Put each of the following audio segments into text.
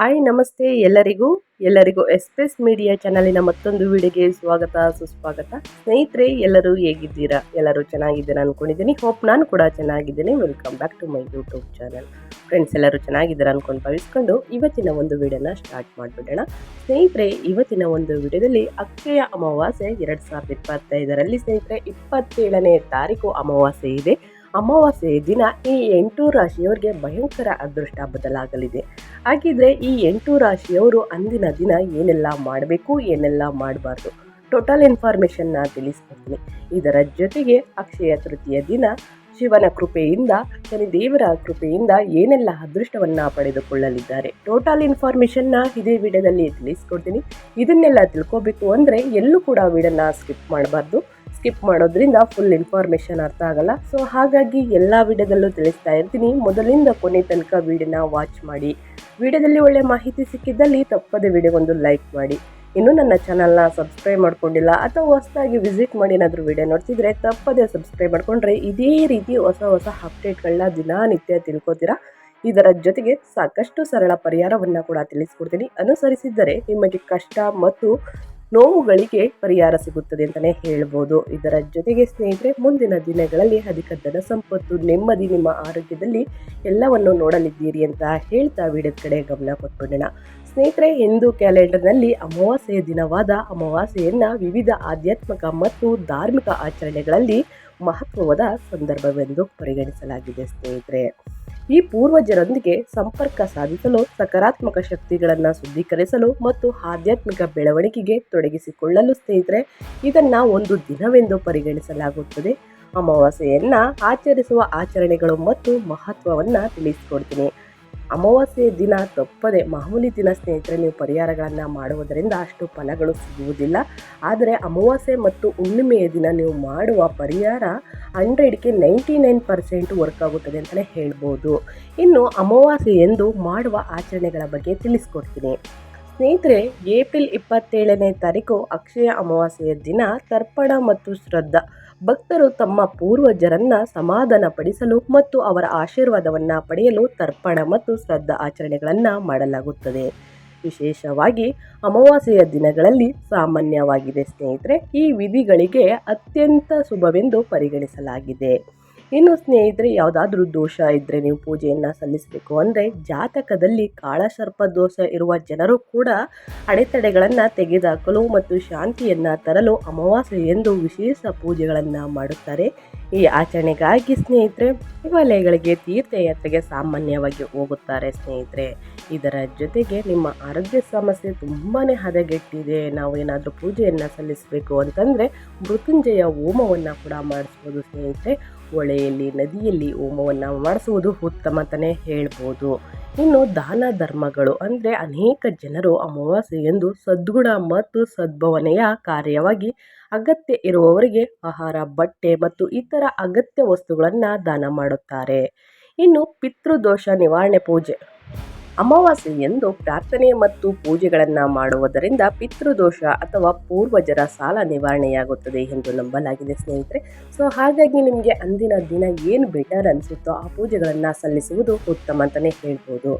Hi, ನಮಸ್ತೆ ಎಲ್ಲರಿಗೂ. ಎಲ್ಲರಿಗೂ ಎಸ್ಪೆಸ್ ಮೀಡಿಯಾ ಚಾನಲಿನ ಮತ್ತೊಂದು ವಿಡಿಯೋಗೆ ಸ್ವಾಗತ, ಸುಸ್ವಾಗತ. ಸ್ನೇಹಿತರೆ, ಎಲ್ಲರೂ ಹೇಗಿದ್ದೀರಾ? ಎಲ್ಲರೂ ಚೆನ್ನಾಗಿದ್ದೀರಾ ಅನ್ಕೊಂಡಿದ್ದೀನಿ. ಹೋಪ್ ನಾನು ಕೂಡ ಚೆನ್ನಾಗಿದ್ದೀನಿ. Welcome back to my YouTube channel. Friends, ಎಲ್ಲರೂ ಚೆನ್ನಾಗಿದ್ದೀರಾ ಅಂದ್ಕೊಂಡು ಭಾವಿಸ್ಕೊಂಡು ಇವತ್ತಿನ ಒಂದು ವಿಡಿಯೋನ ಸ್ಟಾರ್ಟ್ ಮಾಡಿಬಿಡೋಣ. ಸ್ನೇಹಿತರೆ, ಇವತ್ತಿನ ಒಂದು ವಿಡಿಯೋದಲ್ಲಿ ಅಕ್ಷಯ ಅಮಾವಾಸ್ಯೆ ಎರಡು ಸಾವಿರದ ಇಪ್ಪತ್ತೈದರಲ್ಲಿ ಸ್ನೇಹಿತರೆ, ಇಪ್ಪತ್ತೇಳನೇ ತಾರೀಕು ಅಮಾವಾಸ್ಯೆ ಇದೆ. ಅಮಾವಾಸ್ಯೆಯ ದಿನ ಈ ಎಂಟು ರಾಶಿಯವರಿಗೆ ಭಯಂಕರ ಅದೃಷ್ಟ ಬದಲಾಗಲಿದೆ. ಹಾಗಿದ್ರೆ ಈ ಎಂಟು ರಾಶಿಯವರು ಅಂದಿನ ದಿನ ಏನೆಲ್ಲ ಮಾಡಬೇಕು, ಏನೆಲ್ಲ ಮಾಡಬಾರ್ದು? ಟೋಟಲ್ ಇನ್ಫಾರ್ಮೇಷನ್ನ ತಿಳಿಸ್ಕೊಡ್ತೀನಿ. ಇದರ ಜೊತೆಗೆ ಅಕ್ಷಯ ತೃತೀಯ ದಿನ ಶಿವನ ಕೃಪೆಯಿಂದ, ಶನಿದೇವರ ಕೃಪೆಯಿಂದ ಏನೆಲ್ಲ ಅದೃಷ್ಟವನ್ನು ಪಡೆದುಕೊಳ್ಳಲಿದ್ದಾರೆ? ಟೋಟಲ್ ಇನ್ಫಾರ್ಮೇಷನ್ನ ಇದೇ ವಿಡಿಯೋದಲ್ಲಿ ತಿಳಿಸ್ಕೊಡ್ತೀನಿ. ಇದನ್ನೆಲ್ಲ ತಿಳ್ಕೊಬೇಕು ಅಂದರೆ ಎಲ್ಲೂ ಕೂಡ ವಿಡಿಯೋನ ಸ್ಕಿಪ್ ಮಾಡಬಾರ್ದು. ಸ್ಕಿಪ್ ಮಾಡೋದ್ರಿಂದ ಫುಲ್ ಇನ್ಫಾರ್ಮೇಷನ್ ಅರ್ಥ ಆಗಲ್ಲ. ಸೊ ಹಾಗಾಗಿ ಎಲ್ಲ ವಿಡಿಯೋದಲ್ಲೂ ತಿಳಿಸ್ತಾ ಇರ್ತೀನಿ. ಮೊದಲಿಂದ ಕೊನೆ ತನಕ ವಿಡಿಯೋನ ವಾಚ್ ಮಾಡಿ. ವಿಡಿಯೋದಲ್ಲಿ ಒಳ್ಳೆ ಮಾಹಿತಿ ಸಿಕ್ಕಿದ್ದಲ್ಲಿ ತಪ್ಪದೆ ವಿಡಿಯೋಗೊಂದು ಲೈಕ್ ಮಾಡಿ. ಇನ್ನೂ ನನ್ನ ಚಾನಲ್ನ ಸಬ್ಸ್ಕ್ರೈಬ್ ಮಾಡ್ಕೊಂಡಿಲ್ಲ ಅಥವಾ ಹೊಸದಾಗಿ ವಿಸಿಟ್ ಮಾಡಿ ಏನಾದರೂ ವಿಡಿಯೋ ನೋಡ್ತಿದ್ರೆ ತಪ್ಪದೆ ಸಬ್ಸ್ಕ್ರೈಬ್ ಮಾಡ್ಕೊಂಡ್ರೆ ಇದೇ ರೀತಿ ಹೊಸ ಹೊಸ ಅಪ್ಡೇಟ್ಗಳನ್ನ ದಿನನಿತ್ಯ ತಿಳ್ಕೊತೀರಾ? ಇದರ ಜೊತೆಗೆ ಸಾಕಷ್ಟು ಸರಳ ಪರಿಹಾರವನ್ನು ಕೂಡ ತಿಳಿಸ್ಕೊಡ್ತೀನಿ. ಅನುಸರಿಸಿದ್ದರೆ ನಿಮಗೆ ಕಷ್ಟ ಮತ್ತು ನೋವುಗಳಿಗೆ ಪರಿಹಾರ ಸಿಗುತ್ತದೆ ಅಂತಲೇ ಹೇಳ್ಬೋದು. ಇದರ ಜೊತೆಗೆ ಸ್ನೇಹಿತರೆ, ಮುಂದಿನ ದಿನಗಳಲ್ಲಿ ಅಧಿಕ ಧನ ಸಂಪತ್ತು ನೆಮ್ಮದಿ ನಿಮ್ಮ ಆರೋಗ್ಯದಲ್ಲಿ ಎಲ್ಲವನ್ನು ನೋಡಲಿದ್ದೀರಿ ಅಂತ ಹೇಳ್ತಾ ವಿಡಿಯೋದ ಕಡೆ ಗಮನ ಕೊಟ್ಬಿಡೋಣ. ಸ್ನೇಹಿತರೆ, ಹಿಂದೂ ಕ್ಯಾಲೆಂಡರ್ನಲ್ಲಿ ಅಮಾವಾಸ್ಯೆಯ ದಿನವಾದ ಅಮಾವಾಸ್ಯೆಯನ್ನು ವಿವಿಧ ಆಧ್ಯಾತ್ಮಿಕ ಮತ್ತು ಧಾರ್ಮಿಕ ಆಚರಣೆಗಳಲ್ಲಿ ಮಹತ್ವದ ಸಂದರ್ಭವೆಂದು ಪರಿಗಣಿಸಲಾಗಿದೆ ಸ್ನೇಹಿತರೆ. ಈ ಪೂರ್ವಜರೊಂದಿಗೆ ಸಂಪರ್ಕ ಸಾಧಿಸಲು, ಸಕಾರಾತ್ಮಕ ಶಕ್ತಿಗಳನ್ನು ಶುದ್ಧೀಕರಿಸಲು ಮತ್ತು ಆಧ್ಯಾತ್ಮಿಕ ಬೆಳವಣಿಗೆಗೆ ತೊಡಗಿಸಿಕೊಳ್ಳಲು ಸ್ನೇಹಿತರೆ, ಇದನ್ನು ಒಂದು ದಿನವೆಂದು ಪರಿಗಣಿಸಲಾಗುತ್ತದೆ. ಅಮಾವಾಸ್ಯೆಯನ್ನು ಆಚರಿಸುವ ಆಚರಣೆಗಳು ಮತ್ತು ಮಹತ್ವವನ್ನು ತಿಳಿಸಿಕೊಡ್ತೀನಿ. ಅಮಾವಾಸ್ಯೆ ದಿನ ತಪ್ಪದೆ ಮಾಮೂಲಿ ದಿನ ಸ್ನೇಹಿತರೆ, ನೀವು ಪರಿಹಾರಗಳನ್ನು ಮಾಡುವುದರಿಂದ ಅಷ್ಟು ಫಲಗಳು ಸಿಗುವುದಿಲ್ಲ. ಆದರೆ ಅಮಾವಾಸ್ಯೆ ಮತ್ತು ಹುಣ್ಣಿಮೆಯ ದಿನ ನೀವು ಮಾಡುವ ಪರಿಹಾರ ಹಂಡ್ರೆಡ್ಗೆ ನೈಂಟಿ ನೈನ್ ಪರ್ಸೆಂಟ್ ವರ್ಕ್ ಆಗುತ್ತದೆ ಅಂತಲೇ ಹೇಳ್ಬೋದು. ಇನ್ನು ಅಮಾವಾಸ್ಯೆ ಎಂದು ಮಾಡುವ ಆಚರಣೆಗಳ ಬಗ್ಗೆ ತಿಳಿಸ್ಕೊಡ್ತೀನಿ. ಸ್ನೇಹಿತರೆ, ಏಪ್ರಿಲ್ ಇಪ್ಪತ್ತೇಳನೇ ತಾರೀಕು ಅಕ್ಷಯ ಅಮಾವಾಸ್ಯೆಯ ದಿನ ತರ್ಪಣ ಮತ್ತು ಶ್ರದ್ಧಾ. ಭಕ್ತರು ತಮ್ಮ ಪೂರ್ವಜರನ್ನ ಸಮಾಧಾನಪಡಿಸಲು ಮತ್ತು ಅವರ ಆಶೀರ್ವಾದವನ್ನು ಪಡೆಯಲು ತರ್ಪಣ ಮತ್ತು ಶ್ರದ್ಧಾ ಆಚರಣೆಗಳನ್ನು ಮಾಡಲಾಗುತ್ತದೆ. ವಿಶೇಷವಾಗಿ ಅಮಾವಾಸ್ಯೆಯ ದಿನಗಳಲ್ಲಿ ಸಾಮಾನ್ಯವಾಗಿದೆ ಸ್ನೇಹಿತರೆ, ಈ ವಿಧಿಗಳಿಗೆ ಅತ್ಯಂತ ಶುಭವೆಂದು ಪರಿಗಣಿಸಲಾಗಿದೆ. ಇನ್ನು ಸ್ನೇಹಿತರೆ, ಯಾವುದಾದ್ರೂ ದೋಷ ಇದ್ದರೆ ನೀವು ಪೂಜೆಯನ್ನು ಸಲ್ಲಿಸಬೇಕು ಅಂದರೆ ಜಾತಕದಲ್ಲಿ ಕಾಳಸರ್ಪ ದೋಷ ಇರುವ ಜನರು ಕೂಡ ಅಡೆತಡೆಗಳನ್ನು ತೆಗೆದುಹಾಕಲು ಮತ್ತು ಶಾಂತಿಯನ್ನು ತರಲು ಅಮಾವಾಸ್ಯೆ ಎಂದು ವಿಶೇಷ ಪೂಜೆಗಳನ್ನು ಮಾಡುತ್ತಾರೆ. ಈ ಆಚರಣೆಗಾಗಿ ಸ್ನೇಹಿತರೆ ದೇವಾಲಯಗಳಿಗೆ ತೀರ್ಥಯಾತ್ರೆಗೆ ಸಾಮಾನ್ಯವಾಗಿ ಹೋಗುತ್ತಾರೆ ಸ್ನೇಹಿತರೆ. ಇದರ ಜೊತೆಗೆ ನಿಮ್ಮ ಆರೋಗ್ಯ ಸಮಸ್ಯೆ ತುಂಬಾ ಹದಗೆಟ್ಟಿದೆ. ನಾವು ಏನಾದರೂ ಪೂಜೆಯನ್ನು ಸಲ್ಲಿಸಬೇಕು ಅಂತಂದರೆ ಮೃತ್ಯುಂಜಯ ಹೋಮವನ್ನು ಕೂಡ ಮಾಡಿಸ್ಬೋದು ಸ್ನೇಹಿತರೆ. ಹೊಳೆಯಲ್ಲಿ, ನದಿಯಲ್ಲಿ ಹೋಮವನ್ನು ಮಾಡಿಸುವುದು ಉತ್ತಮ ಅಂತಲೇ ಹೇಳ್ಬೋದು. ಇನ್ನು ದಾನ ಧರ್ಮಗಳು ಅಂದರೆ ಅನೇಕ ಜನರು ಅಮಾವಾಸ್ಯೆಯೆಂದು ಸದ್ಗುಣ ಮತ್ತು ಸದ್ಭವನೆಯ ಕಾರ್ಯವಾಗಿ ಅಗತ್ಯ ಇರುವವರಿಗೆ ಆಹಾರ, ಬಟ್ಟೆ ಮತ್ತು ಇತರ ಅಗತ್ಯ ವಸ್ತುಗಳನ್ನು ದಾನ ಮಾಡುತ್ತಾರೆ. ಇನ್ನು ಪಿತೃದೋಷ ನಿವಾರಣೆ ಪೂಜೆ. ಅಮಾವಾಸ್ಯೆಯಂದು ಪ್ರಾರ್ಥನೆ ಮತ್ತು ಪೂಜೆಗಳನ್ನು ಮಾಡುವುದರಿಂದ ಪಿತೃದೋಷ ಅಥವಾ ಪೂರ್ವಜರ ಸಾಲ ನಿವಾರಣೆಯಾಗುತ್ತದೆ ಎಂದು ನಂಬಲಾಗಿದೆ ಸ್ನೇಹಿತರೆ. ಸೊ ಹಾಗಾಗಿ ನಿಮಗೆ ಅಂದಿನ ದಿನ ಏನು ಬೆಟರ್ ಅನಿಸುತ್ತೋ ಆ ಪೂಜೆಗಳನ್ನು ಸಲ್ಲಿಸುವುದು ಉತ್ತಮ ಅಂತಲೇ ಹೇಳ್ಬೋದು.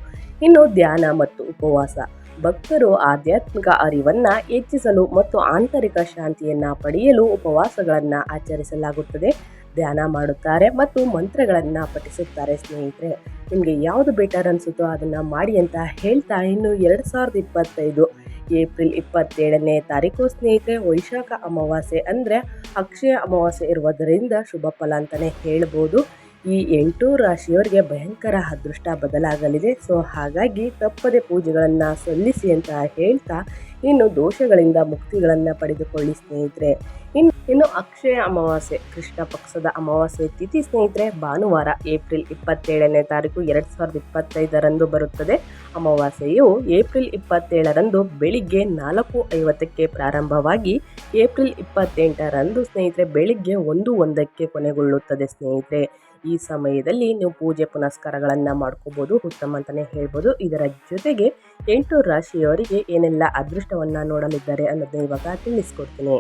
ಇನ್ನು ಧ್ಯಾನ ಮತ್ತು ಉಪವಾಸ. ಭಕ್ತರು ಆಧ್ಯಾತ್ಮಿಕ ಅರಿವನ್ನು ಹೆಚ್ಚಿಸಲು ಮತ್ತು ಆಂತರಿಕ ಶಾಂತಿಯನ್ನು ಪಡೆಯಲು ಉಪವಾಸಗಳನ್ನು ಆಚರಿಸಲಾಗುತ್ತದೆ. ಧ್ಯಾನ ಮಾಡುತ್ತಾರೆ ಮತ್ತು ಮಂತ್ರಗಳನ್ನು ಪಠಿಸುತ್ತಾರೆ, ಸ್ನೇಹಿತರೆ. ನಿಮಗೆ ಯಾವುದು ಬೆಟರ್ ಅನಿಸುತ್ತೋ ಅದನ್ನು ಮಾಡಿ ಅಂತ ಹೇಳ್ತಾ ಇನ್ನು ಎರಡು ಸಾವಿರದ ಇಪ್ಪತ್ತೈದು ಏಪ್ರಿಲ್ ಇಪ್ಪತ್ತೇಳನೇ ತಾರೀಕು, ಸ್ನೇಹಿತರೆ, ವೈಶಾಖ ಅಮಾವಾಸ್ಯೆ ಅಂದರೆ ಅಕ್ಷಯ ಅಮಾವಾಸ್ಯೆ ಇರುವುದರಿಂದ ಶುಭ ಫಲ ಅಂತಲೇ ಹೇಳ್ಬೋದು. ಈ ಎಂಟು ರಾಶಿಯವರಿಗೆ ಭಯಂಕರ ಅದೃಷ್ಟ ಬದಲಾಗಲಿದೆ. ಸೊ, ಹಾಗಾಗಿ ತಪ್ಪದೆ ಪೂಜೆಗಳನ್ನು ಸಲ್ಲಿಸಿ ಅಂತ ಹೇಳ್ತಾ ಇನ್ನು ದೋಷಗಳಿಂದ ಮುಕ್ತಿಗಳನ್ನು ಪಡೆದುಕೊಳ್ಳಿ ಸ್ನೇಹಿತರೆ. ಇನ್ನು ಇನ್ನು ಅಕ್ಷಯ ಅಮಾವಾಸ್ಯೆ, ಕೃಷ್ಣ ಪಕ್ಷದ ಅಮಾವಾಸ್ಯೆ ತಿಥಿ ಸ್ನೇಹಿತರೆ, ಭಾನುವಾರ ಏಪ್ರಿಲ್ ಇಪ್ಪತ್ತೇಳನೇ ತಾರೀಕು ಎರಡು ಸಾವಿರದ ಇಪ್ಪತ್ತೈದರಂದು ಬರುತ್ತದೆ. ಅಮಾವಾಸ್ಯೆಯು ಏಪ್ರಿಲ್ ಇಪ್ಪತ್ತೇಳರಂದು ಬೆಳಿಗ್ಗೆ ನಾಲ್ಕು ಐವತ್ತಕ್ಕೆ ಪ್ರಾರಂಭವಾಗಿ ಏಪ್ರಿಲ್ ಇಪ್ಪತ್ತೆಂಟರಂದು ಸ್ನೇಹಿತರೆ ಬೆಳಿಗ್ಗೆ ಒಂದು ಒಂದಕ್ಕೆ ಕೊನೆಗೊಳ್ಳುತ್ತದೆ ಸ್ನೇಹಿತರೆ. ಈ ಸಮಯದಲ್ಲಿ ನೀವು ಪೂಜೆ ಪುನಸ್ಕಾರಗಳನ್ನು ಮಾಡ್ಕೋಬೋದು, ಉತ್ತಮ ಅಂತಲೇ ಹೇಳ್ಬೋದು. ಇದರ ಜೊತೆಗೆ ಎಂಟು ರಾಶಿಯವರಿಗೆ ಏನೆಲ್ಲ ಅದೃಷ್ಟವನ್ನು ನೋಡಲಿದ್ದಾರೆ ಅನ್ನೋದನ್ನ ಇವಾಗ ತಿಳಿಸ್ಕೊಡ್ತೀನಿ.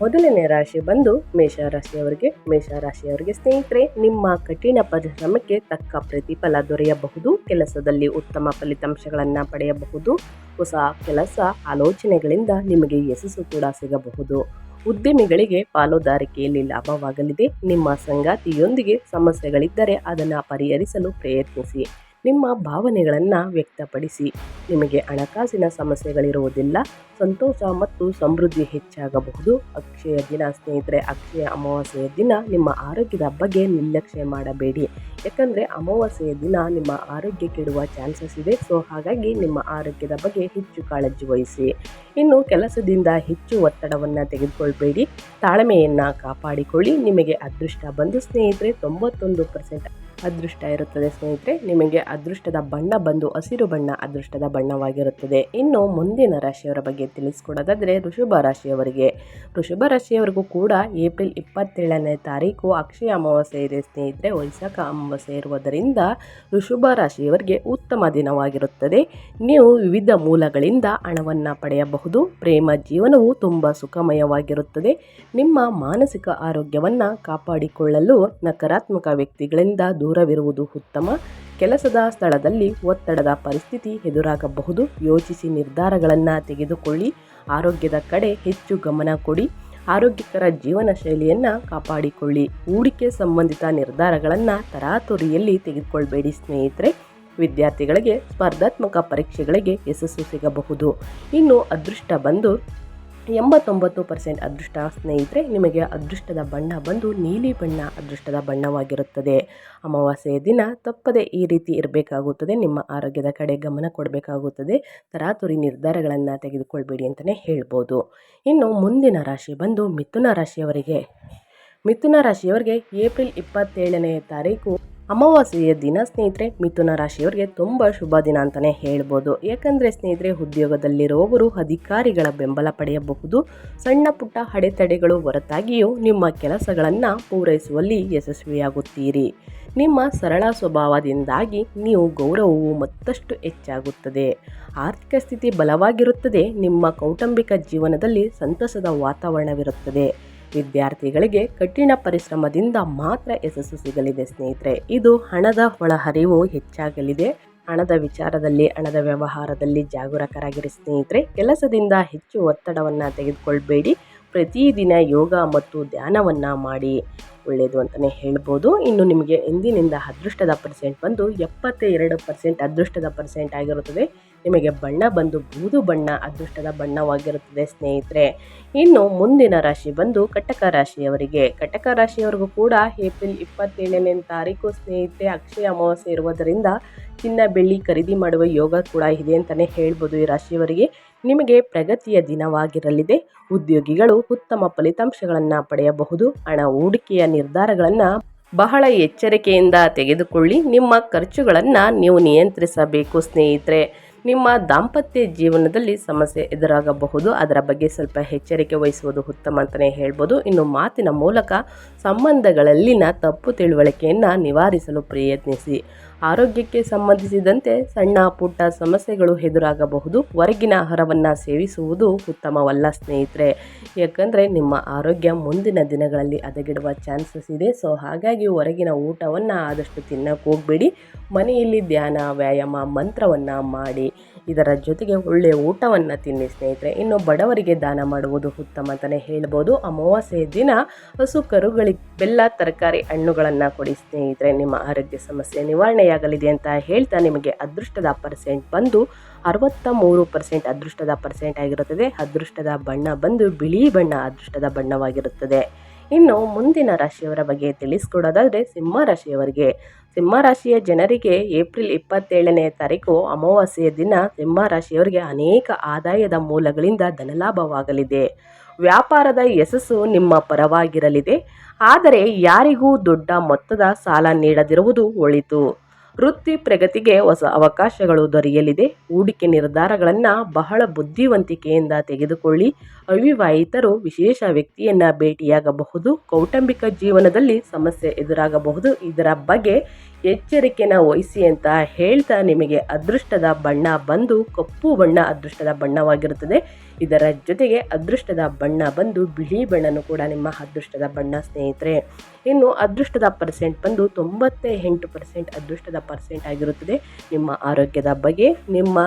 ಮೊದಲನೇ ರಾಶಿ ಬಂದು ಮೇಷರಾಶಿಯವರಿಗೆ ಮೇಷರಾಶಿಯವರಿಗೆ ಸ್ನೇಹಿತರೆ ನಿಮ್ಮ ಕಠಿಣ ಪರಿಶ್ರಮಕ್ಕೆ ತಕ್ಕ ಪ್ರತಿಫಲ ದೊರೆಯಬಹುದು ಕೆಲಸದಲ್ಲಿ ಉತ್ತಮ ಫಲಿತಾಂಶಗಳನ್ನು ಪಡೆಯಬಹುದು ಹೊಸ ಕೆಲಸ ಆಲೋಚನೆಗಳಿಂದ ನಿಮಗೆ ಯಶಸ್ಸು ಕೂಡ ಸಿಗಬಹುದು. ಉದ್ಯಮಿಗಳಿಗೆ ಪಾಲುದಾರಿಕೆಯಲ್ಲಿ ಲಾಭವಾಗಲಿದೆ ನಿಮ್ಮ ಸಂಗಾತಿಯೊಂದಿಗೆ ಸಮಸ್ಯೆಗಳಿದ್ದರೆ ಅದನ್ನು ಪರಿಹರಿಸಲು ಪ್ರಯತ್ನಿಸಿ. ನಿಮ್ಮ ಭಾವನೆಗಳನ್ನು ವ್ಯಕ್ತಪಡಿಸಿ. ನಿಮಗೆ ಹಣಕಾಸಿನ ಸಮಸ್ಯೆಗಳಿರುವುದಿಲ್ಲ, ಸಂತೋಷ ಮತ್ತು ಸಮೃದ್ಧಿ ಹೆಚ್ಚಾಗಬಹುದು. ಅಕ್ಷಯ ದಿನ, ಸ್ನೇಹಿತರೆ, ಅಕ್ಷಯ ಅಮಾವಾಸ್ಯೆಯ ದಿನ ನಿಮ್ಮ ಆರೋಗ್ಯದ ಬಗ್ಗೆ ನಿರ್ಲಕ್ಷ್ಯ ಮಾಡಬೇಡಿ. ಯಾಕಂದರೆ ಅಮಾವಾಸ್ಯೆಯ ದಿನ ನಿಮ್ಮ ಆರೋಗ್ಯ ಕೆಡುವ ಚಾನ್ಸಸ್ ಇದೆ. ಸೊ, ಹಾಗಾಗಿ ನಿಮ್ಮ ಆರೋಗ್ಯದ ಬಗ್ಗೆ ಹೆಚ್ಚು ಕಾಳಜಿ ವಹಿಸಿ. ಇನ್ನು ಕೆಲಸದಿಂದ ಹೆಚ್ಚು ಒತ್ತಡವನ್ನು ತೆಗೆದುಕೊಳ್ಬೇಡಿ. ತಾಳ್ಮೆಯನ್ನು ಕಾಪಾಡಿಕೊಳ್ಳಿ. ನಿಮಗೆ ಅದೃಷ್ಟ ಬಂದು, ಸ್ನೇಹಿತರೆ, ತೊಂಬತ್ತೊಂದು ಪರ್ಸೆಂಟ್ ಅದೃಷ್ಟ ಇರುತ್ತದೆ ಸ್ನೇಹಿತರೆ. ನಿಮಗೆ ಅದೃಷ್ಟದ ಬಣ್ಣ ಬಂದು ಹಸಿರು ಬಣ್ಣ ಅದೃಷ್ಟದ ಬಣ್ಣವಾಗಿರುತ್ತದೆ. ಇನ್ನು ಮುಂದಿನ ರಾಶಿಯವರ ಬಗ್ಗೆ ತಿಳಿಸ್ಕೊಡೋದಾದರೆ ಋಷಭ ರಾಶಿಯವರಿಗೆ. ಋಷಭ ರಾಶಿಯವರಿಗೂ ಕೂಡ ಏಪ್ರಿಲ್ ಇಪ್ಪತ್ತೇಳನೇ ತಾರೀಕು ಅಕ್ಷಯ ಅಮಾವಾಸ್ಯೆ ಇದೆ ಸ್ನೇಹಿತರೆ. ವೈಶಾಖ ಅಮಾವಾಸ್ಯೆ ಇರುವುದರಿಂದ ಋಷಭ ರಾಶಿಯವರಿಗೆ ಉತ್ತಮ ದಿನವಾಗಿರುತ್ತದೆ. ನೀವು ವಿವಿಧ ಮೂಲಗಳಿಂದ ಹಣವನ್ನು ಪಡೆಯಬಹುದು. ಪ್ರೇಮ ಜೀವನವು ತುಂಬ ಸುಖಮಯವಾಗಿರುತ್ತದೆ. ನಿಮ್ಮ ಮಾನಸಿಕ ಆರೋಗ್ಯವನ್ನು ಕಾಪಾಡಿಕೊಳ್ಳಲು ನಕಾರಾತ್ಮಕ ವ್ಯಕ್ತಿಗಳಿಂದ ದೂರವಿರುವುದು ಉತ್ತಮ. ಕೆಲಸದ ಸ್ಥಳದಲ್ಲಿ ಒತ್ತಡದ ಪರಿಸ್ಥಿತಿ ಎದುರಾಗಬಹುದು. ಯೋಚಿಸಿ ನಿರ್ಧಾರಗಳನ್ನು ತೆಗೆದುಕೊಳ್ಳಿ. ಆರೋಗ್ಯದ ಕಡೆ ಹೆಚ್ಚು ಗಮನ ಕೊಡಿ. ಆರೋಗ್ಯಕರ ಜೀವನ ಶೈಲಿಯನ್ನು ಕಾಪಾಡಿಕೊಳ್ಳಿ. ಹೂಡಿಕೆ ಸಂಬಂಧಿತ ನಿರ್ಧಾರಗಳನ್ನು ತರಾತುರಿಯಲ್ಲಿ ತೆಗೆದುಕೊಳ್ಬೇಡಿ ಸ್ನೇಹಿತರೆ. ವಿದ್ಯಾರ್ಥಿಗಳಿಗೆ ಸ್ಪರ್ಧಾತ್ಮಕ ಪರೀಕ್ಷೆಗಳಿಗೆ ಯಶಸ್ಸು ಸಿಗಬಹುದು. ಇನ್ನು ಅದೃಷ್ಟ ಬಂದು ಎಂಬತ್ತೊಂಬತ್ತು ಪರ್ಸೆಂಟ್ ಅದೃಷ್ಟ ಸ್ನೇಹಿತರೆ, ನಿಮಗೆ ಅದೃಷ್ಟದ ಬಣ್ಣ ಬಂದು ನೀಲಿ ಬಣ್ಣ ಅದೃಷ್ಟದ ಬಣ್ಣವಾಗಿರುತ್ತದೆ. ಅಮಾವಾಸ್ಯೆಯ ದಿನ ತಪ್ಪದೆ ಈ ರೀತಿ ಇರಬೇಕಾಗುತ್ತದೆ. ನಿಮ್ಮ ಆರೋಗ್ಯದ ಕಡೆ ಗಮನ ಕೊಡಬೇಕಾಗುತ್ತದೆ. ತರಾತುರಿ ನಿರ್ಧಾರಗಳನ್ನು ತೆಗೆದುಕೊಳ್ಬೇಡಿ ಅಂತಲೇ ಹೇಳ್ಬೋದು. ಇನ್ನು ಮುಂದಿನ ರಾಶಿ ಬಂದು ಮಿಥುನ ರಾಶಿಯವರಿಗೆ. ಮಿಥುನ ರಾಶಿಯವರಿಗೆ ಏಪ್ರಿಲ್ ಇಪ್ಪತ್ತೇಳನೇ ತಾರೀಕು ಅಮಾವಾಸ್ಯೆಯ ದಿನ ಸ್ನೇಹಿತರೆ, ಮಿಥುನ ರಾಶಿಯವರಿಗೆ ತುಂಬ ಶುಭ ದಿನ ಅಂತಲೇ ಹೇಳ್ಬೋದು. ಯಾಕಂದರೆ ಸ್ನೇಹಿತರೆ ಉದ್ಯೋಗದಲ್ಲಿರುವವರು ಅಧಿಕಾರಿಗಳ ಬೆಂಬಲ ಪಡೆಯಬಹುದು. ಸಣ್ಣ ಪುಟ್ಟ ಅಡೆತಡೆಗಳು ಹೊರತಾಗಿಯೂ ನಿಮ್ಮ ಕೆಲಸಗಳನ್ನು ಪೂರೈಸುವಲ್ಲಿ ಯಶಸ್ವಿಯಾಗುತ್ತೀರಿ. ನಿಮ್ಮ ಸರಳ ಸ್ವಭಾವದಿಂದಾಗಿ ನೀವು ಗೌರವವು ಮತ್ತಷ್ಟು ಹೆಚ್ಚಾಗುತ್ತದೆ. ಆರ್ಥಿಕ ಸ್ಥಿತಿ ಬಲವಾಗಿರುತ್ತದೆ, ನಿಮ್ಮ ಕೌಟುಂಬಿಕ ಜೀವನದಲ್ಲಿ ಸಂತಸದ ವಾತಾವರಣವಿರುತ್ತದೆ. ವಿದ್ಯಾರ್ಥಿಗಳಿಗೆ ಕಠಿಣ ಪರಿಶ್ರಮದಿಂದ ಮಾತ್ರ ಯಶಸ್ಸು ಸಿಗಲಿದೆ ಸ್ನೇಹಿತರೆ. ಇದು ಹಣದ ಒಳಹರಿವು ಹೆಚ್ಚಾಗಲಿದೆ. ಹಣದ ವಿಚಾರದಲ್ಲಿ, ಹಣದ ವ್ಯವಹಾರದಲ್ಲಿ ಜಾಗರೂಕರಾಗಿರಿ ಸ್ನೇಹಿತರೆ. ಕೆಲಸದಿಂದ ಹೆಚ್ಚು ಒತ್ತಡವನ್ನು ತೆಗೆದುಕೊಳ್ಬೇಡಿ. ಪ್ರತಿದಿನ ಯೋಗ ಮತ್ತು ಧ್ಯಾನವನ್ನು ಮಾಡಿ. ಒಳ್ಳೆಯದು ಅಂತಲೇ ಹೇಳ್ಬೋದು. ಇನ್ನು ನಿಮಗೆ ಎಂದಿನಿಂದ ಅದೃಷ್ಟದ ಪರ್ಸೆಂಟ್ ಬಂದು ಎಪ್ಪತ್ತ ಎರಡು ಪರ್ಸೆಂಟ್ ಅದೃಷ್ಟದ ಪರ್ಸೆಂಟ್ ಆಗಿರುತ್ತದೆ. ನಿಮಗೆ ಬಣ್ಣ ಬಂದು ಬೂದು ಬಣ್ಣ, ಅದೃಷ್ಟದ ಬಣ್ಣವಾಗಿರುತ್ತದೆ ಸ್ನೇಹಿತರೆ. ಇನ್ನು ಮುಂದಿನ ರಾಶಿ ಬಂದು ಕಟಕ ರಾಶಿಯವರಿಗೆ. ಕಟಕ ರಾಶಿಯವರಿಗೂ ಕೂಡ ಏಪ್ರಿಲ್ ಇಪ್ಪತ್ತೇಳನೇ ತಾರೀಕು ಸ್ನೇಹಿತರೆ, ಅಕ್ಷಯ ಅಮಾವಾಸ್ಯೆ ಇರುವುದರಿಂದ ಚಿನ್ನ, ಬೆಳ್ಳಿ ಖರೀದಿ ಮಾಡುವ ಯೋಗ ಕೂಡ ಇದೆ ಅಂತಲೇ ಹೇಳ್ಬೋದು ಈ ರಾಶಿಯವರಿಗೆ. ನಿಮಗೆ ಪ್ರಗತಿಯ ದಿನವಾಗಿರಲಿದೆ. ಉದ್ಯೋಗಿಗಳು ಉತ್ತಮ ಫಲಿತಾಂಶಗಳನ್ನು ಪಡೆಯಬಹುದು. ಹಣ ಹೂಡಿಕೆಯ ನಿರ್ಧಾರಗಳನ್ನು ಬಹಳ ಎಚ್ಚರಿಕೆಯಿಂದ ತೆಗೆದುಕೊಳ್ಳಿ. ನಿಮ್ಮ ಖರ್ಚುಗಳನ್ನು ನೀವು ನಿಯಂತ್ರಿಸಬೇಕು ಸ್ನೇಹಿತರೆ. ನಿಮ್ಮ ದಾಂಪತ್ಯ ಜೀವನದಲ್ಲಿ ಸಮಸ್ಯೆ ಎದುರಾಗಬಹುದು. ಅದರ ಬಗ್ಗೆ ಸ್ವಲ್ಪ ಎಚ್ಚರಿಕೆ ವಹಿಸುವುದು ಉತ್ತಮ ಅಂತಲೇ ಹೇಳ್ಬೋದು. ಇನ್ನು ಮಾತಿನ ಮೂಲಕ ಸಂಬಂಧಗಳಲ್ಲಿನ ತಪ್ಪು ತಿಳುವಳಿಕೆಯನ್ನು ನಿವಾರಿಸಲು ಪ್ರಯತ್ನಿಸಿ. ಆರೋಗ್ಯಕ್ಕೆ ಸಂಬಂಧಿಸಿದಂತೆ ಸಣ್ಣ ಪುಟ್ಟ ಸಮಸ್ಯೆಗಳು ಎದುರಾಗಬಹುದು. ಹೊರಗಿನ ಆಹಾರವನ್ನು ಸೇವಿಸುವುದು ಉತ್ತಮವಲ್ಲ ಸ್ನೇಹಿತರೆ. ಯಾಕಂದರೆ ನಿಮ್ಮ ಆರೋಗ್ಯ ಮುಂದಿನ ದಿನಗಳಲ್ಲಿ ಹದಗೆಡುವ ಚಾನ್ಸಸ್ ಇದೆ. ಸೊ ಹಾಗಾಗಿ ಹೊರಗಿನ ಊಟವನ್ನು ಆದಷ್ಟು ತಿನ್ನಕ್ಕೆ ಹೋಗಬೇಡಿ. ಮನೆಯಲ್ಲಿ ಧ್ಯಾನ, ವ್ಯಾಯಾಮ, ಮಂತ್ರವನ್ನು ಮಾಡಿ. ಇದರ ಜೊತೆಗೆ ಒಳ್ಳೆಯ ಊಟವನ್ನು ತಿನ್ನಿ ಸ್ನೇಹಿತರೆ. ಇನ್ನು ಬಡವರಿಗೆ ದಾನ ಮಾಡುವುದು ಉತ್ತಮ ಅಂತಲೇ ಹೇಳ್ಬೋದು. ಅಮಾವಾಸ್ಯೆಯ ದಿನ ಹಸು, ಕರುಗಳಿಗೆ ಬೆಲ್ಲ, ತರಕಾರಿ, ಹಣ್ಣುಗಳನ್ನು ಕೊಡಿ ಸ್ನೇಹಿತರೆ. ನಿಮ್ಮ ಆರೋಗ್ಯ ಸಮಸ್ಯೆ ನಿವಾರಣೆಯಾಗಲಿದೆ ಅಂತ ಹೇಳ್ತಾ ನಿಮಗೆ ಅದೃಷ್ಟದ ಪರ್ಸೆಂಟ್ ಬಂದು ಅರವತ್ತ ಮೂರು ಪರ್ಸೆಂಟ್ ಅದೃಷ್ಟದ ಪರ್ಸೆಂಟ್ ಆಗಿರುತ್ತದೆ. ಅದೃಷ್ಟದ ಬಣ್ಣ ಬಂದು ಬಿಳಿ ಬಣ್ಣ ಅದೃಷ್ಟದ ಬಣ್ಣವಾಗಿರುತ್ತದೆ. ಇನ್ನು ಮುಂದಿನ ರಾಶಿಯವರ ಬಗ್ಗೆ ತಿಳಿಸ್ಕೊಡೋದಾದರೆ ಸಿಂಹ ರಾಶಿಯ ಜನರಿಗೆ ಏಪ್ರಿಲ್ ಇಪ್ಪತ್ತೇಳನೇ ತಾರೀಕು ಅಮಾವಾಸ್ಯೆಯ ದಿನ ಸಿಂಹ ರಾಶಿಯವರಿಗೆ ಅನೇಕ ಆದಾಯದ ಮೂಲಗಳಿಂದ ಧನಲಾಭವಾಗಲಿದೆ. ವ್ಯಾಪಾರದ ಯಶಸ್ಸು ನಿಮ್ಮ ಪರವಾಗಿರಲಿದೆ. ಆದರೆ ಯಾರಿಗೂ ದೊಡ್ಡ ಮೊತ್ತದ ಸಾಲ ನೀಡದಿರುವುದು ಒಳಿತು. ವೃತ್ತಿ ಪ್ರಗತಿಗೆ ಹೊಸ ಅವಕಾಶಗಳು ದೊರೆಯಲಿದೆ. ಹೂಡಿಕೆ ನಿರ್ಧಾರಗಳನ್ನು ಬಹಳ ಬುದ್ಧಿವಂತಿಕೆಯಿಂದ ತೆಗೆದುಕೊಳ್ಳಿ. ಅವಿವಾಹಿತರು ವಿಶೇಷ ವ್ಯಕ್ತಿಯನ್ನು ಭೇಟಿಯಾಗಬಹುದು. ಕೌಟುಂಬಿಕ ಜೀವನದಲ್ಲಿ ಸಮಸ್ಯೆ ಎದುರಾಗಬಹುದು. ಇದರ ಬಗ್ಗೆ ಎಚ್ಚರಿಕೆನ ವಹಿಸಿ ಅಂತ ಹೇಳ್ತಾ ನಿಮಗೆ ಅದೃಷ್ಟದ ಬಣ್ಣ ಬಂದು ಕಪ್ಪು ಬಣ್ಣ ಅದೃಷ್ಟದ ಬಣ್ಣವಾಗಿರುತ್ತದೆ. ಇದರ ಜೊತೆಗೆ ಅದೃಷ್ಟದ ಬಣ್ಣ ಬಂದು ಬಿಳಿ ಬಣ್ಣನೂ ಕೂಡ ನಿಮ್ಮ ಅದೃಷ್ಟದ ಬಣ್ಣ ಸ್ನೇಹಿತರೆ. ಇನ್ನು ಅದೃಷ್ಟದ ಪರ್ಸೆಂಟ್ ಬಂದು ತೊಂಬತ್ತ ಎಂಟು ಪರ್ಸೆಂಟ್ ಅದೃಷ್ಟದ ಪರ್ಸೆಂಟ್ ಆಗಿರುತ್ತದೆ. ನಿಮ್ಮ ಆರೋಗ್ಯದ ಬಗ್ಗೆ, ನಿಮ್ಮ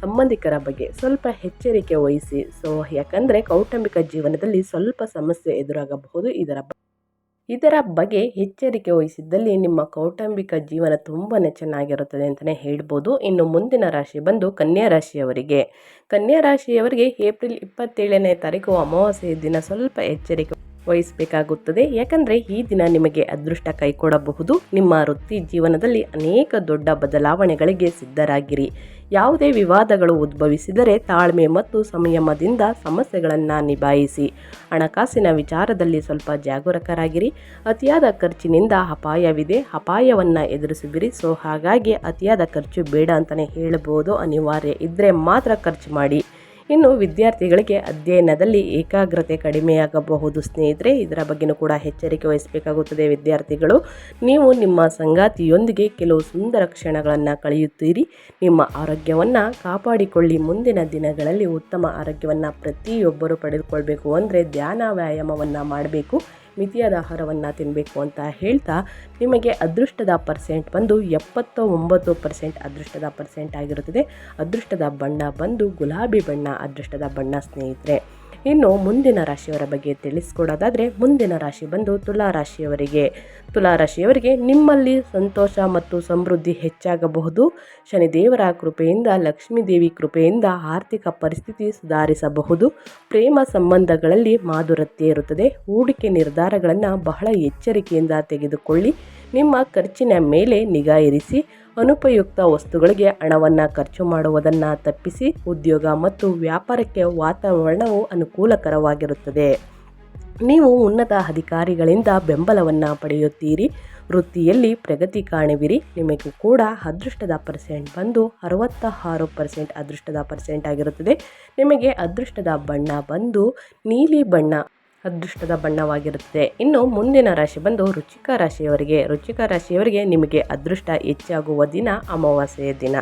ಸಂಬಂಧಿಕರ ಬಗ್ಗೆ ಸ್ವಲ್ಪ ಎಚ್ಚರಿಕೆ ವಹಿಸಿ. ಸೊ, ಯಾಕಂದರೆ ಕೌಟುಂಬಿಕ ಜೀವನದಲ್ಲಿ ಸ್ವಲ್ಪ ಸಮಸ್ಯೆ ಎದುರಾಗಬಹುದು. ಇದರ ಇದರ ಬಗ್ಗೆ ಎಚ್ಚರಿಕೆ ವಹಿಸಿದ್ದಲ್ಲಿ ನಿಮ್ಮ ಕೌಟುಂಬಿಕ ಜೀವನ ತುಂಬಾ ಚೆನ್ನಾಗಿರುತ್ತದೆ ಅಂತಲೇ ಹೇಳ್ಬೋದು. ಇನ್ನು ಮುಂದಿನ ರಾಶಿ ಬಂದು ಕನ್ಯಾ ರಾಶಿಯವರಿಗೆ. ಕನ್ಯಾ ರಾಶಿಯವರಿಗೆ ಏಪ್ರಿಲ್ ಇಪ್ಪತ್ತೇಳನೇ ತಾರೀಕು ಅಮಾವಾಸ್ಯೆಯ ದಿನ ಸ್ವಲ್ಪ ಎಚ್ಚರಿಕೆ ವಹಿಸಬೇಕಾಗುತ್ತದೆ. ಯಾಕಂದರೆ ಈ ದಿನ ನಿಮಗೆ ಅದೃಷ್ಟ ಕೈಕೊಡಬಹುದು. ನಿಮ್ಮ ವೃತ್ತಿ ಜೀವನದಲ್ಲಿ ಅನೇಕ ದೊಡ್ಡ ಬದಲಾವಣೆಗಳಿಗೆ ಸಿದ್ಧರಾಗಿರಿ. ಯಾವುದೇ ವಿವಾದಗಳು ಉದ್ಭವಿಸಿದರೆ ತಾಳ್ಮೆ ಮತ್ತು ಸಂಯಮದಿಂದ ಸಮಸ್ಯೆಗಳನ್ನು ನಿಭಾಯಿಸಿ. ಹಣಕಾಸಿನ ವಿಚಾರದಲ್ಲಿ ಸ್ವಲ್ಪ ಜಾಗರೂಕರಾಗಿರಿ. ಅತಿಯಾದ ಖರ್ಚಿನಿಂದ ಅಪಾಯವಿದೆ. ಅಪಾಯವನ್ನು ಎದುರಿಸುವಿರಿ ಸೊ, ಹಾಗಾಗಿ ಅತಿಯಾದ ಖರ್ಚು ಬೇಡ ಅಂತಲೇ ಹೇಳಬಹುದು. ಅನಿವಾರ್ಯ ಇದ್ದರೆ ಮಾತ್ರ ಖರ್ಚು ಮಾಡಿ. ಇನ್ನು ವಿದ್ಯಾರ್ಥಿಗಳಿಗೆ ಅಧ್ಯಯನದಲ್ಲಿ ಏಕಾಗ್ರತೆ ಕಡಿಮೆಯಾಗಬಹುದು. ಸ್ನೇಹಿತರೆ, ಇದರ ಬಗ್ಗೆನೂ ಕೂಡ ಎಚ್ಚರಿಕೆ ವಹಿಸಬೇಕಾಗುತ್ತದೆ. ವಿದ್ಯಾರ್ಥಿಗಳು, ನೀವು ನಿಮ್ಮ ಸಂಗಾತಿಯೊಂದಿಗೆ ಕೆಲವು ಸುಂದರ ಕ್ಷಣಗಳನ್ನು ಕಳೆಯುತ್ತೀರಿ. ನಿಮ್ಮ ಆರೋಗ್ಯವನ್ನು ಕಾಪಾಡಿಕೊಳ್ಳಿ. ಮುಂದಿನ ದಿನಗಳಲ್ಲಿ ಉತ್ತಮ ಆರೋಗ್ಯವನ್ನು ಪ್ರತಿಯೊಬ್ಬರು ಪಡೆದುಕೊಳ್ಬೇಕು. ಅಂದರೆ ಧ್ಯಾನ ವ್ಯಾಯಾಮವನ್ನು ಮಾಡಬೇಕು. ಮಿತಿಯಾದ ಆಹಾರವನ್ನು ತಿನ್ನಬೇಕು ಅಂತ ಹೇಳ್ತಾ ನಿಮಗೆ ಅದೃಷ್ಟದ ಪರ್ಸೆಂಟ್ ಬಂದು ಎಪ್ಪತ್ತ ಒಂಬತ್ತು ಪರ್ಸೆಂಟ್ ಅದೃಷ್ಟದ ಪರ್ಸೆಂಟ್ ಆಗಿರುತ್ತದೆ. ಅದೃಷ್ಟದ ಬಣ್ಣ ಬಂದು ಗುಲಾಬಿ ಬಣ್ಣ ಅದೃಷ್ಟದ ಬಣ್ಣ ಸ್ನೇಹಿತರೆ. ಇನ್ನು ಮುಂದಿನ ರಾಶಿಯವರ ಬಗ್ಗೆ ತಿಳಿಸ್ಕೊಡೋದಾದರೆ ಮುಂದಿನ ರಾಶಿ ಬಂದು ತುಲಾ ರಾಶಿಯವರಿಗೆ. ತುಲಾ ರಾಶಿಯವರಿಗೆ ನಿಮ್ಮಲ್ಲಿ ಸಂತೋಷ ಮತ್ತು ಸಮೃದ್ಧಿ ಹೆಚ್ಚಾಗಬಹುದು. ಶನಿದೇವರ ಕೃಪೆಯಿಂದ ಲಕ್ಷ್ಮೀದೇವಿ ಕೃಪೆಯಿಂದ ಆರ್ಥಿಕ ಪರಿಸ್ಥಿತಿ ಸುಧಾರಿಸಬಹುದು. ಪ್ರೇಮ ಸಂಬಂಧಗಳಲ್ಲಿ ಮಾಧುರತೆ ಇರುತ್ತದೆ. ಹೂಡಿಕೆ ನಿರ್ಧಾರಗಳನ್ನು ಬಹಳ ಎಚ್ಚರಿಕೆಯಿಂದ ತೆಗೆದುಕೊಳ್ಳಿ. ನಿಮ್ಮ ಖರ್ಚಿನ ಮೇಲೆ ನಿಗಾ ಇರಿಸಿ. ಅನುಪಯುಕ್ತ ವಸ್ತುಗಳಿಗೆ ಹಣವನ್ನು ಖರ್ಚು ಮಾಡುವುದನ್ನು ತಪ್ಪಿಸಿ ಉದ್ಯೋಗ ಮತ್ತು ವ್ಯಾಪಾರಕ್ಕೆ ವಾತಾವರಣವು ಅನುಕೂಲಕರವಾಗಿರುತ್ತದೆ. ನೀವು ಉನ್ನತ ಅಧಿಕಾರಿಗಳಿಂದ ಬೆಂಬಲವನ್ನು ಪಡೆಯುತ್ತೀರಿ. ವೃತ್ತಿಯಲ್ಲಿ ಪ್ರಗತಿ ಕಾಣುವಿರಿ. ನಿಮಗೂ ಕೂಡ ಅದೃಷ್ಟದ ಪರ್ಸೆಂಟ್ ಬಂದು ಅರವತ್ತ ಆರು ಪರ್ಸೆಂಟ್ ಅದೃಷ್ಟದ ಪರ್ಸೆಂಟ್ ಆಗಿರುತ್ತದೆ. ನಿಮಗೆ ಅದೃಷ್ಟದ ಬಣ್ಣ ಬಂದು ನೀಲಿ ಬಣ್ಣ ಅದೃಷ್ಟದ ಬಣ್ಣವಾಗಿರುತ್ತದೆ ಇನ್ನು ಮುಂದಿನ ರಾಶಿ ಬಂದು ರುಚಿಕ ರಾಶಿಯವರಿಗೆ. ರುಚಿಕ ರಾಶಿಯವರಿಗೆ ನಿಮಗೆ ಅದೃಷ್ಟ ಹೆಚ್ಚಾಗುವ ದಿನ ಅಮಾವಾಸ್ಯೆಯ ದಿನ.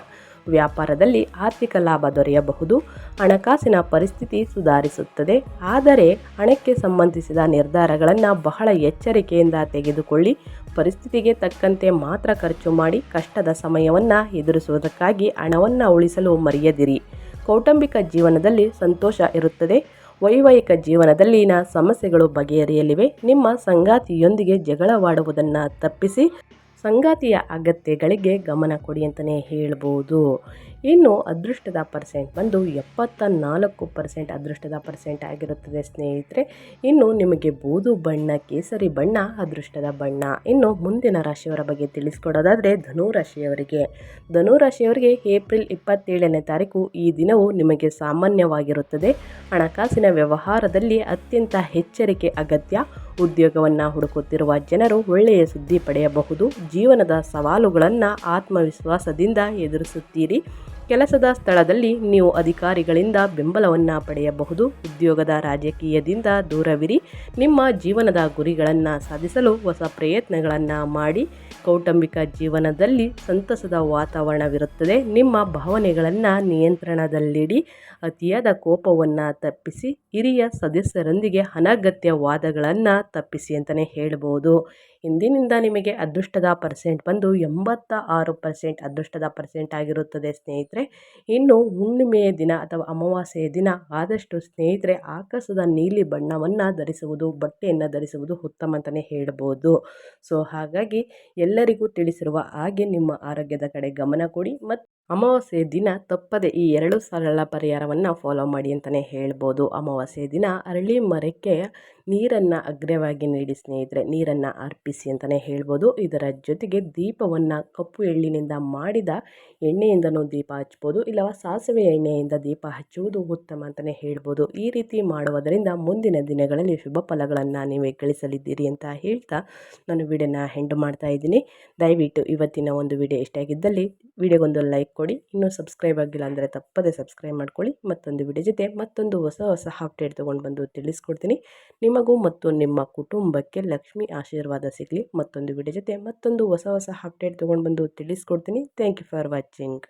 ವ್ಯಾಪಾರದಲ್ಲಿ ಆರ್ಥಿಕ ಲಾಭ ದೊರೆಯಬಹುದು. ಹಣಕಾಸಿನ ಪರಿಸ್ಥಿತಿ ಸುಧಾರಿಸುತ್ತದೆ. ಆದರೆ ಹಣಕ್ಕೆ ಸಂಬಂಧಿಸಿದ ನಿರ್ಧಾರಗಳನ್ನು ಬಹಳ ಎಚ್ಚರಿಕೆಯಿಂದ ತೆಗೆದುಕೊಳ್ಳಿ. ಪರಿಸ್ಥಿತಿಗೆ ತಕ್ಕಂತೆ ಮಾತ್ರ ಖರ್ಚು ಮಾಡಿ ಕಷ್ಟದ ಸಮಯವನ್ನು ಎದುರಿಸುವುದಕ್ಕಾಗಿ ಹಣವನ್ನು ಉಳಿಸಲು ಮರೆಯದಿರಿ. ಕೌಟುಂಬಿಕ ಜೀವನದಲ್ಲಿ ಸಂತೋಷ ಇರುತ್ತದೆ. ವೈವಾಹಿಕ ಜೀವನದಲ್ಲಿನ ಸಮಸ್ಯೆಗಳು ಬಗೆಹರಿಯಲಿವೆ. ನಿಮ್ಮ ಸಂಗಾತಿಯೊಂದಿಗೆ ಜಗಳವಾಡುವುದನ್ನು ತಪ್ಪಿಸಿ ಸಂಗಾತಿಯ ಅಗತ್ಯಗಳಿಗೆ ಗಮನ ಕೊಡಿ ಅಂತಲೇ ಹೇಳ್ಬೋದು. ಇನ್ನು ಅದೃಷ್ಟದ ಪರ್ಸೆಂಟ್ ಬಂದು ಎಪ್ಪತ್ತ ನಾಲ್ಕು ಪರ್ಸೆಂಟ್ ಅದೃಷ್ಟದ ಪರ್ಸೆಂಟ್ ಆಗಿರುತ್ತದೆ, ಸ್ನೇಹಿತರೆ. ಇನ್ನು ನಿಮಗೆ ಬೂದು ಬಣ್ಣ, ಕೇಸರಿ ಬಣ್ಣ ಅದೃಷ್ಟದ ಬಣ್ಣ. ಇನ್ನು ಮುಂದಿನ ರಾಶಿಯವರ ಬಗ್ಗೆ ತಿಳಿಸ್ಕೊಡೋದಾದರೆ ಧನು ರಾಶಿಯವರಿಗೆ. ಧನು ರಾಶಿಯವರಿಗೆ ಏಪ್ರಿಲ್ ಇಪ್ಪತ್ತೇಳನೇ ತಾರೀಕು ಈ ದಿನವು ನಿಮಗೆ ಸಾಮಾನ್ಯವಾಗಿರುತ್ತದೆ. ಹಣಕಾಸಿನ ವ್ಯವಹಾರದಲ್ಲಿ ಅತ್ಯಂತ ಎಚ್ಚರಿಕೆ, ಅಗತ್ಯ. ಉದ್ಯೋಗವನ್ನು ಹುಡುಕುತ್ತಿರುವ ಜನರು ಒಳ್ಳೆಯ ಸುದ್ದಿ ಪಡೆಯಬಹುದು. ಜೀವನದ ಸವಾಲುಗಳನ್ನು ಆತ್ಮವಿಶ್ವಾಸದಿಂದ ಎದುರಿಸುತ್ತೀರಿ. ಕೆಲಸದ ಸ್ಥಳದಲ್ಲಿ ನೀವು ಅಧಿಕಾರಿಗಳಿಂದ ಬೆಂಬಲವನ್ನು ಪಡೆಯಬಹುದು. ಉದ್ಯೋಗದ ರಾಜಕೀಯದಿಂದ ದೂರವಿರಿ. ನಿಮ್ಮ ಜೀವನದ ಗುರಿಗಳನ್ನು ಸಾಧಿಸಲು ಹೊಸ ಪ್ರಯತ್ನಗಳನ್ನು ಮಾಡಿ. ಕೌಟುಂಬಿಕ ಜೀವನದಲ್ಲಿ ಸಂತಸದ ವಾತಾವರಣವಿರುತ್ತದೆ. ನಿಮ್ಮ ಭಾವನೆಗಳನ್ನು ನಿಯಂತ್ರಣದಲ್ಲಿಡಿ. ಅತಿಯಾದ ಕೋಪವನ್ನು ತಪ್ಪಿಸಿ. ಹಿರಿಯ ಸದಸ್ಯರೊಂದಿಗೆ ಅನಗತ್ಯ ವಾದಗಳನ್ನು ತಪ್ಪಿಸಿ ಅಂತಲೇ ಹೇಳ್ಬೋದು. ಇಂದಿನಿಂದ ನಿಮಗೆ ಅದೃಷ್ಟದ ಪರ್ಸೆಂಟ್ ಬಂದು ಎಂಬತ್ತ ಆರು ಪರ್ಸೆಂಟ್ ಅದೃಷ್ಟದ ಪರ್ಸೆಂಟ್ ಆಗಿರುತ್ತದೆ ಸ್ನೇಹಿತರೆ. ಇನ್ನು ಹುಣ್ಣಿಮೆಯ ದಿನ ಅಥವಾ ಅಮಾವಾಸ್ಯೆಯ ದಿನ ಆದಷ್ಟು ಸ್ನೇಹಿತರೆ ಆಕಾಶದ ನೀಲಿ ಬಣ್ಣವನ್ನು ಧರಿಸುವುದು, ಬಟ್ಟೆಯನ್ನು ಧರಿಸುವುದು ಉತ್ತಮ ಅಂತಲೇ ಹೇಳ್ಬೋದು. ಸೊ ಹಾಗಾಗಿ ಎಲ್ಲರಿಗೂ ತಿಳಿಸಿರುವ ಹಾಗೆ ನಿಮ್ಮ ಆರೋಗ್ಯದ ಕಡೆ ಗಮನ ಕೊಡಿ ಮತ್ತು ಅಮಾವಾಸ್ಯೆ ದಿನ ತಪ್ಪದೆ ಈ ಎರಡು ಸರಳ ಪರಿಹಾರವನ್ನು ಫಾಲೋ ಮಾಡಿ ಅಂತಲೇ ಹೇಳ್ಬೋದು. ಅಮಾವಾಸ್ಯೆ ದಿನ ಅರಳಿ ಮರಕ್ಕೆ ನೀರನ್ನು ಅಗ್ರವಾಗಿ ನೀಡಿ ಸ್ನೇಹಿತರೆ, ನೀರನ್ನು ಅರ್ಪಿಸಿ ಅಂತಲೇ ಹೇಳ್ಬೋದು. ಇದರ ಜೊತೆಗೆ ದೀಪವನ್ನು ಕಪ್ಪು ಎಳ್ಳಿನಿಂದ ಮಾಡಿದ ಎಣ್ಣೆಯಿಂದನೂ ದೀಪ ಹಚ್ಬೋದು, ಇಲ್ಲವ ಸಾಸಿವೆ ಎಣ್ಣೆಯಿಂದ ದೀಪ ಹಚ್ಚುವುದು ಉತ್ತಮ ಅಂತಲೇ ಹೇಳ್ಬೋದು. ಈ ರೀತಿ ಮಾಡುವುದರಿಂದ ಮುಂದಿನ ದಿನಗಳಲ್ಲಿ ಶುಭ ಫಲಗಳನ್ನು ನೀವೇ ಗಳಿಸಲಿದ್ದೀರಿ ಅಂತ ಹೇಳ್ತಾ ನಾನು ವಿಡಿಯೋನ ಹೆಂಡು ಮಾಡ್ತಾ ಇದ್ದೀನಿ. ದಯವಿಟ್ಟು ಇವತ್ತಿನ ಒಂದು ವಿಡಿಯೋ ಇಷ್ಟ ಆಗಿದ್ದಲ್ಲಿ ವಿಡಿಯೋಗೊಂದು ಲೈಕ್ ಕೊಡಿ ಇನ್ನೂ ಸಬ್ಸ್ಕ್ರೈಬ್ ಆಗಿಲ್ಲ ಅಂದರೆ ತಪ್ಪದೇ ಸಬ್ಸ್ಕ್ರೈಬ್ ಮಾಡ್ಕೊಳ್ಳಿ. ಮತ್ತೊಂದು ವಿಡಿಯೋ ಜೊತೆ ಮತ್ತೊಂದು ಹೊಸ ಹೊಸ ಅಪ್ಡೇಟ್ ತೊಗೊಂಡು ಬಂದು ತಿಳಿಸ್ಕೊಡ್ತೀನಿ. ನಿಮಗೂ ಮತ್ತು ನಿಮ್ಮ ಕುಟುಂಬಕ್ಕೆ ಲಕ್ಷ್ಮಿ ಆಶೀರ್ವಾದ ಸಿಗಲಿ. ಮತ್ತೊಂದು ವಿಡಿಯೋ ಜೊತೆ ಮತ್ತೊಂದು ಹೊಸ ಹೊಸ ಅಪ್ಡೇಟ್ ತೊಗೊಂಡು ಬಂದು ತಿಳಿಸ್ಕೊಡ್ತೀನಿ. Thank you for watching